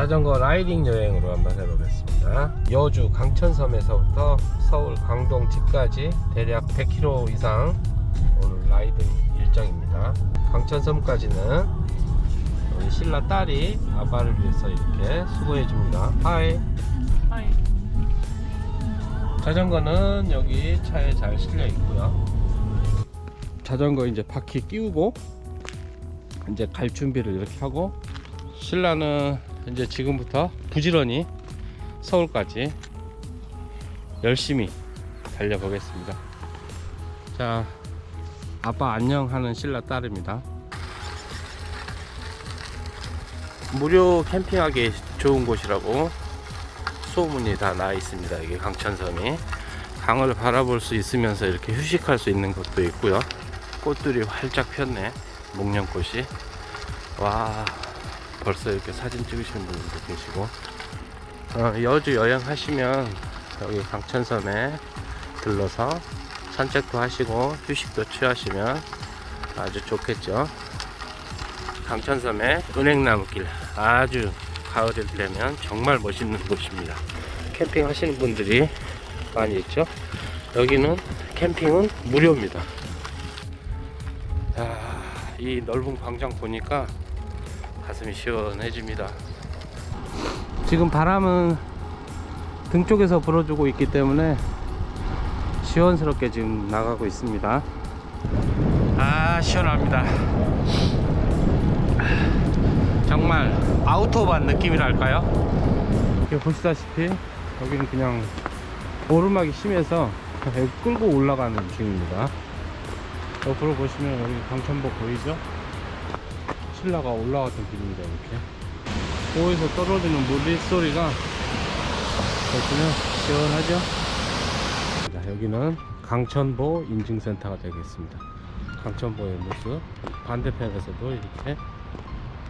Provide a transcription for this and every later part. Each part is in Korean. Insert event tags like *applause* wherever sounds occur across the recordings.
자전거 라이딩 여행으로 한번 해보겠습니다. 여주 강천섬에서부터 서울 강동집까지 대략 100km 이상 오늘 라이딩 일정입니다. 강천섬까지는 우리 신라 딸이 아빠를 위해서 이렇게 수고해 줍니다. 하이. 하이. 자전거는 여기 차에 잘 실려 있고요. 자전거 이제 바퀴 끼우고 이제 갈 준비를 이렇게 하고 신라는 이제 지금부터 부지런히 서울까지 열심히 달려보겠습니다. 자, 아빠 안녕 하는 신라 딸입니다. 무료 캠핑하기 좋은 곳이라고 소문이 다 나 있습니다. 이게 강천섬이 강을 바라볼 수 있으면서 이렇게 휴식할 수 있는 곳도 있고요. 꽃들이 활짝 폈네. 목련꽃이. 와, 벌써 이렇게 사진 찍으시는 분들도 계시고. 어, 여주 여행하시면 여기 강천섬에 들러서 산책도 하시고 휴식도 취하시면 아주 좋겠죠. 강천섬의 은행나무길 아주 가을이 되면 정말 멋있는 곳입니다. 캠핑 하시는 분들이 많이 있죠. 여기는 캠핑은 무료입니다. 자, 이 넓은 광장 보니까 가슴이 시원해집니다. 지금 바람은 등 쪽에서 불어주고 있기 때문에 시원스럽게 지금 나가고 있습니다. 아, 시원합니다. 정말 아우토반 느낌이랄까요? 이렇게 보시다시피 여기는 그냥 오르막이 심해서 끌고 올라가는 중입니다. 옆으로 보시면 여기 강천복 보이죠? 신라가 올라갔던 길입니다. 이렇게 호에서 떨어지는 물소리가 보시면 시원하죠? 자, 여기는 강천보 인증센터가 되겠습니다. 강천보의 모습 반대편에서도 이렇게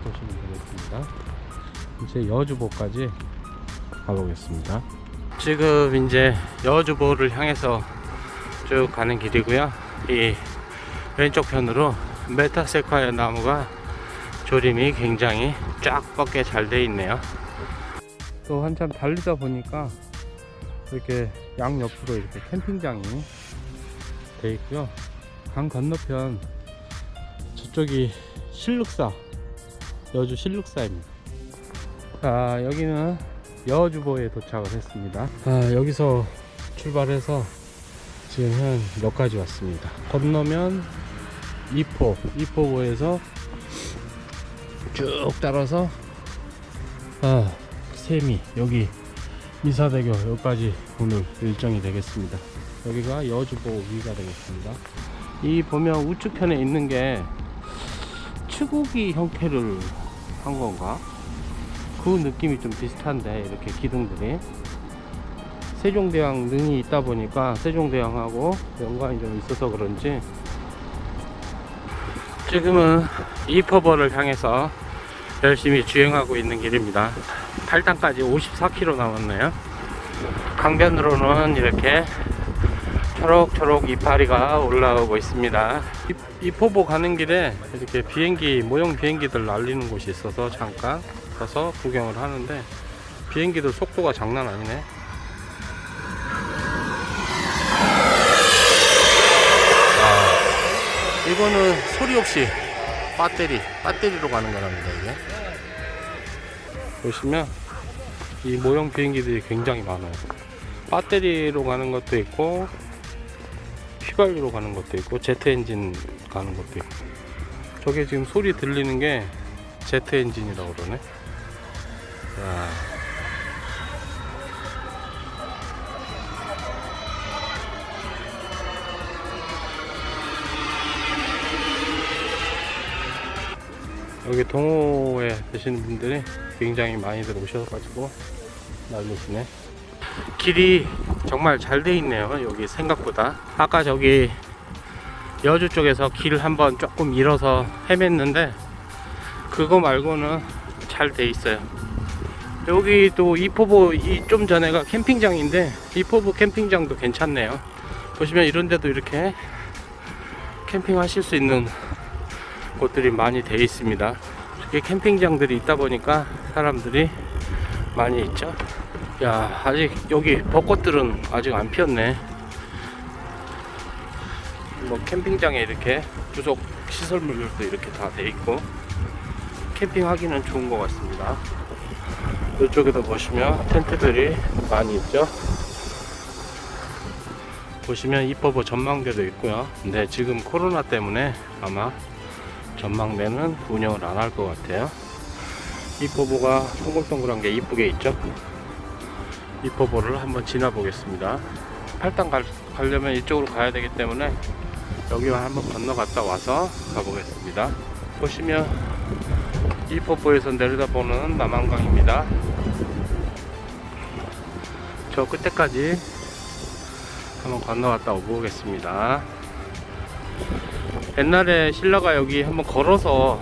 보시면 되겠습니다. 이제 여주보까지 가보겠습니다. 지금 이제 여주보를 향해서 쭉 가는 길이고요. 이 왼쪽 편으로 메타세콰이어 나무가 조림이 굉장히 쫙 뻗게 잘 돼 있네요. 또 한참 달리다 보니까 이렇게 양 옆으로 이렇게 캠핑장이 돼 있고요. 강 건너편 저쪽이 실룩사 여주 실룩사입니다. 자, 여기는 여주보에 도착을 했습니다. 아, 여기서 출발해서 지금 한 몇 가지 왔습니다. 건너면 이포, 이포보에서 쭉 따라서 아, 세미, 여기 미사대교 여기까지 오늘 일정이 되겠습니다. 여기가 여주보 위가 되겠습니다. 이 보면 우측편에 있는 게 치고기 형태를 한 건가? 그 느낌이 좀 비슷한데 이렇게 기둥들이 세종대왕 능이 있다 보니까 세종대왕하고 연관이 좀 있어서 그런지 지금은 이퍼버를 향해서 열심히 주행하고 있는 길입니다 8단까지 54km 남았네요 강변으로는 이렇게 초록초록 이파리가 올라오고 있습니다. 이, 이포보 가는 길에 이렇게 비행기 모형 비행기들 날리는 곳이 있어서 잠깐 가서 구경을 하는데 비행기들 속도가 장난 아니네. 아, 이거는 소리 없이 배터리 배터리로 가는 거랍니다 이게. 보시면 이 모형 비행기들이 굉장히 많아요. 배터리로 가는 것도 있고 휘발유로 가는 것도 있고 제트 엔진 가는 것도 있고 저게 지금 소리 들리는 게 제트 엔진이라고 그러네 야. 여기 동호회 되시는 분들이 굉장히 많이들 오셔가지고 날리시네 길이 정말 잘 돼 있네요. 여기 생각보다. 아까 저기 여주 쪽에서 길을 한번 조금 잃어서 헤맸는데 그거 말고는 잘 돼 있어요. 여기 또 이포보 이좀 전에가 캠핑장인데 이포보 캠핑장도 괜찮네요. 보시면 이런 데도 이렇게 캠핑 하실 수 있는 곳들이 많이 돼 있습니다. 이게 캠핑장들이 있다 보니까 사람들이 많이 있죠. 야, 아직 여기 벚꽃들은 아직 안 피었네. 뭐 캠핑장에 이렇게 부속 시설물들도 이렇게 다 돼 있고 캠핑하기는 좋은 것 같습니다. 이쪽에도 보시면 텐트들이 많이 있죠. 보시면 이퍼버 전망대도 있고요. 근데 지금 코로나 때문에 아마 전망대는 운영을 안 할 것 같아요. 이퍼버가 동글동글한 게 이쁘게 있죠. 이퍼버를 한번 지나 보겠습니다. 팔당 갈, 가려면 이쪽으로 가야 되기 때문에 여기만 한번 건너갔다 와서 가보겠습니다. 보시면 이퍼버에서 내려다보는 남한강입니다. 저 끝에까지 한번 건너갔다 오겠습니다. 옛날에 신라가 여기 한번 걸어서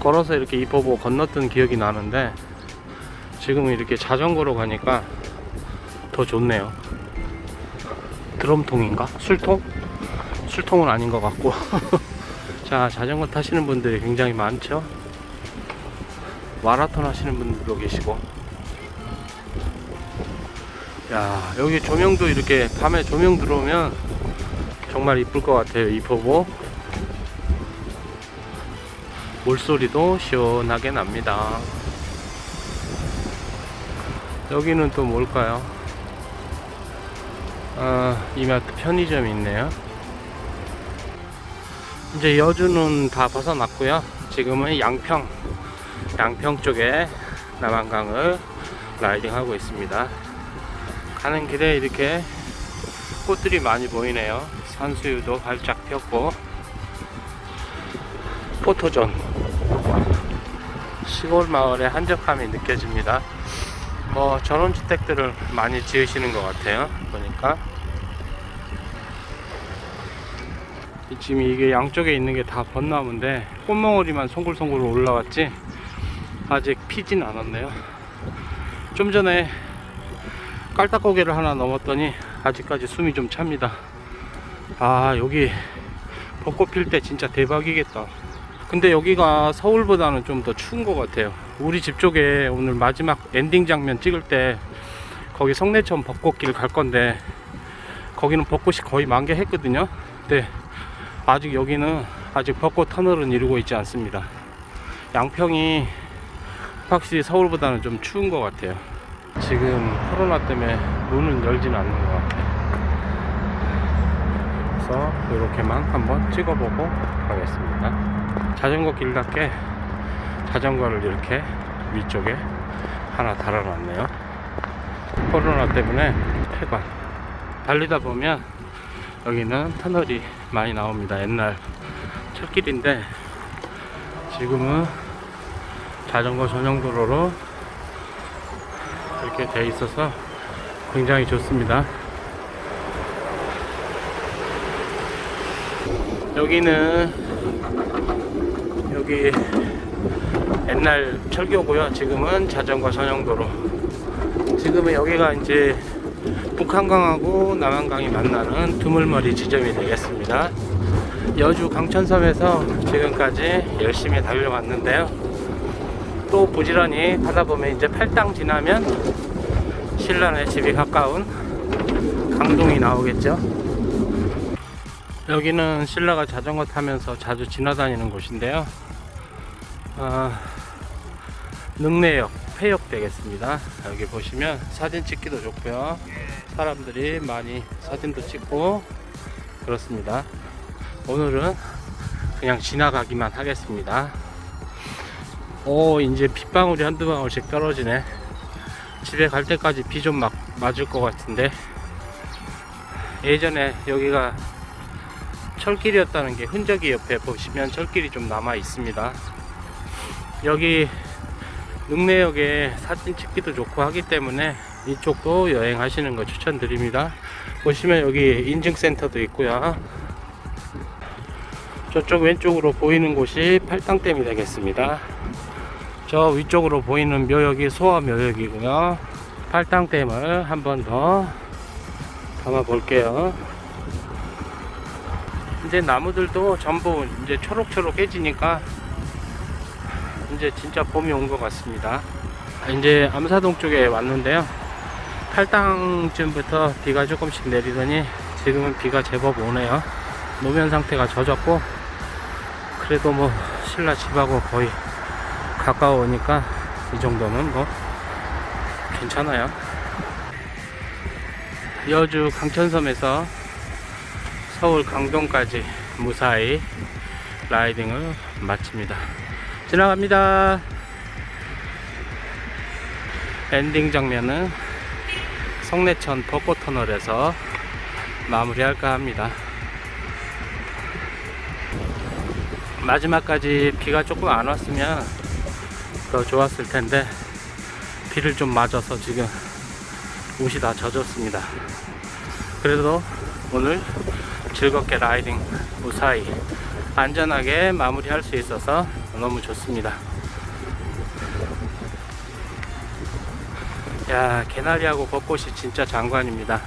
걸어서 이렇게 이퍼보 건넜던 기억이 나는데 지금은 이렇게 자전거로 가니까 더 좋네요. 드럼통인가? 술통? 술통은 아닌 것 같고. *laughs* 자, 자전거 타시는 분들이 굉장히 많죠? 마라톤 하시는 분들도 계시고. 야, 여기 조명도 이렇게 밤에 조명 들어오면 정말 이쁠 것 같아요. 이퍼보. 물소리도 시원하게 납니다. 여기는 또 뭘까요? 아, 이마트 편의점이 있네요. 이제 여주는 다 벗어났고요. 지금은 양평, 양평 쪽에 남한강을 라이딩하고 있습니다. 가는 길에 이렇게 꽃들이 많이 보이네요. 산수유도 활짝 폈고, 포토존. 시골 마을의 한적함이 느껴집니다. 뭐 전원주택들을 많이 지으시는 것 같아요. 보니까 이 지금 이게 양쪽에 있는 게 다 벚나무인데 꽃몽오리만 송글송글 올라왔지 아직 피진 않았네요. 좀 전에 깔딱고개를 하나 넘었더니 아직까지 숨이 좀 찹니다. 아 여기 벚꽃 필 때 진짜 대박이겠다. 근데 여기가 서울보다는 좀 더 추운 것 같아요. 우리 집 쪽에 오늘 마지막 엔딩 장면 찍을 때 거기 성내천 벚꽃길 갈 건데 거기는 벚꽃이 거의 만개했거든요. 근데 아직 여기는 아직 벚꽃 터널은 이루고 있지 않습니다. 양평이 확실히 서울보다는 좀 추운 것 같아요. 지금 코로나 때문에 문은 열지는 않는 것 같아요. 그래서 이렇게만 한번 찍어보고 가겠습니다. 자전거 길답게 자전거를 이렇게 위쪽에 하나 달아놨네요. 코로나 때문에 폐관. 달리다 보면 여기는 터널이 많이 나옵니다. 옛날 철길인데 지금은 자전거 전용 도로로 이렇게 돼 있어서 굉장히 좋습니다. 여기는 여기 옛날 철교고요. 지금은 자전거 전용도로. 지금은 여기가 이제 북한강하고 남한강이 만나는 두물머리 지점이 되겠습니다. 여주 강천섬에서 지금까지 열심히 달려왔는데요. 또 부지런히 하다 보면 이제 팔당 지나면 신라네 집이 가까운 강동이 나오겠죠. 여기는 신라가 자전거 타면서 자주 지나다니는 곳인데요. 아, 능내역, 폐역 되겠습니다. 여기 보시면 사진 찍기도 좋고요. 사람들이 많이 사진도 찍고 그렇습니다. 오늘은 그냥 지나가기만 하겠습니다. 오, 이제 빗방울이 한두 방울씩 떨어지네. 집에 갈 때까지 비좀막 맞을 것 같은데. 예전에 여기가 철길이었다는 게 흔적이 옆에 보시면 철길이 좀 남아 있습니다. 여기 능내역에 사진 찍기도 좋고 하기 때문에 이쪽도 여행하시는 거 추천드립니다. 보시면 여기 인증센터도 있고요. 저쪽 왼쪽으로 보이는 곳이 팔당댐이 되겠습니다. 저 위쪽으로 보이는 묘역이 소화묘역이고요. 팔당댐을 한 번 더 담아 볼게요. 이제 나무들도 전부 이제 초록초록해지니까 이제 진짜 봄이 온 것 같습니다. 이제 암사동 쪽에 왔는데요. 탈당쯤부터 비가 조금씩 내리더니 지금은 비가 제법 오네요. 노면 상태가 젖었고 그래도 뭐 신라 집하고 거의 가까우니까 이 정도는 뭐 괜찮아요. 여주 강천섬에서 서울 강동까지 무사히 라이딩을 마칩니다. 지나갑니다. 엔딩 장면은 성내천 벚꽃터널에서 마무리할까 합니다. 마지막까지 비가 조금 안 왔으면 더 좋았을 텐데 비를 좀 맞아서 지금 옷이 다 젖었습니다. 그래도 오늘 즐겁게 라이딩 무사히 안전하게 마무리할 수 있어서 너무 좋습니다. 야, 개나리하고 벚꽃이 진짜 장관입니다.